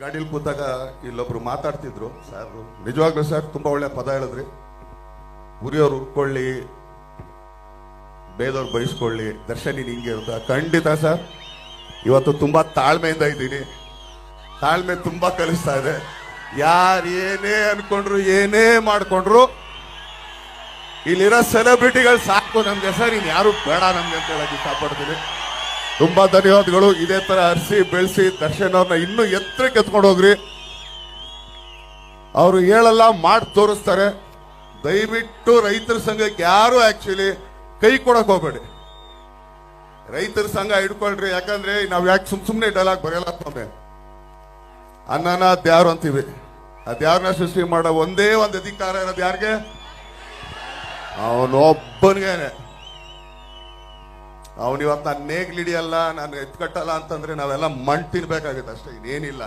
ಗಾಡೀಲಿ ಕೂತಾಗ ಇಲ್ಲೊಬ್ರು ಮಾತಾಡ್ತಿದ್ರು. ಸರ್ ನಿಜವಾಗ್ಲೂ ಸರ್ ತುಂಬಾ ಒಳ್ಳೆ ಪದ ಹೇಳಿದ್ರಿ. ಉರಿಯೋರು ಉರ್ಕೊಳ್ಳಿ ಬೇದವ್ರು ಬಯಸ್ಕೊಳ್ಳಿ ದರ್ಶನಿ ನಿಂಗೆ ಹಿಂಗೆ ಇರುತ್ತ ಖಂಡಿತ ಸರ್ ಇವತ್ತು ತುಂಬಾ ತಾಳ್ಮೆಯಿಂದ ಇದ್ದೀನಿ. ತಾಳ್ಮೆ ತುಂಬಾ ಕಲಿಸ್ತಾ ಇದೆ. ಯಾರು ಏನೇ ಅನ್ಕೊಂಡ್ರು ಏನೇ ಮಾಡ್ಕೊಂಡ್ರು ಇಲ್ಲಿರೋ ಸೆಲೆಬ್ರಿಟಿಗಳು ಸಾಕು ನಮ್ಗೆ ಸರ್ ಇನ್ ಯಾರು ಬೇಡ ನಮ್ಗೆ ಅಂತ ಹೇಳಕ್ ಇಷ್ಟಪಡ್ತೀನಿ. ತುಂಬಾ ಧನ್ಯವಾದಗಳು. ಇದೇ ತರ ಹರಿಸಿ ಬೆಳೆಸಿ ದರ್ಶನ್ ಅವ್ರನ್ನ ಇನ್ನೂ ಎತ್ತರಕ್ಕೆ ಎತ್ಕೊಂಡು ಹೋಗ್ರಿ. ಅವರು ಹೇಳಲ್ಲ, ಮಾಡಿ ತೋರಿಸ್ತಾರೆ. ದಯವಿಟ್ಟು ರೈತರ ಸಂಘಕ್ಕೆ ಯಾರು ಆಕ್ಚುಲಿ ಕೈ ಕೊಡಕ್ ಹೋಗ್ಬೇಡಿ. ರೈತರ ಸಂಘ ಹಿಡ್ಕೊಳ್ರಿ, ಯಾಕಂದ್ರೆ ನಾವ್ ಯಾಕೆ ಸುಮ್ ಸುಮ್ನೆ ಡೈಲಾಗ್ ಬರೆಯಲ್ಲ ಸ್ವಾಮಿ? ಅನ್ನನ ದ್ಯಾರು ಅಂತೀವಿ? ಅದ್ಯಾರನ್ನ ಸೃಷ್ಟಿ ಮಾಡೋ ಒಂದೇ ಒಂದು ಅಧಿಕಾರ ಇರೋದು ಯಾರಿಗೆ? ಅವನೊಬ್ಬನಿಗೇನೆ. ಅವನಿವತ್ತು ನಾನು ನೇಗ್ಲಿಡಿಯಲ್ಲ ನಾನು ಎತ್ಕಟ್ಟಲ್ಲ ಅಂತಂದ್ರೆ ನಾವೆಲ್ಲ ಮಣ್ ತಿನ್ಬೇಕಾಗುತ್ತೆ ಅಷ್ಟೇ ಇನ್ನೇನಿಲ್ಲ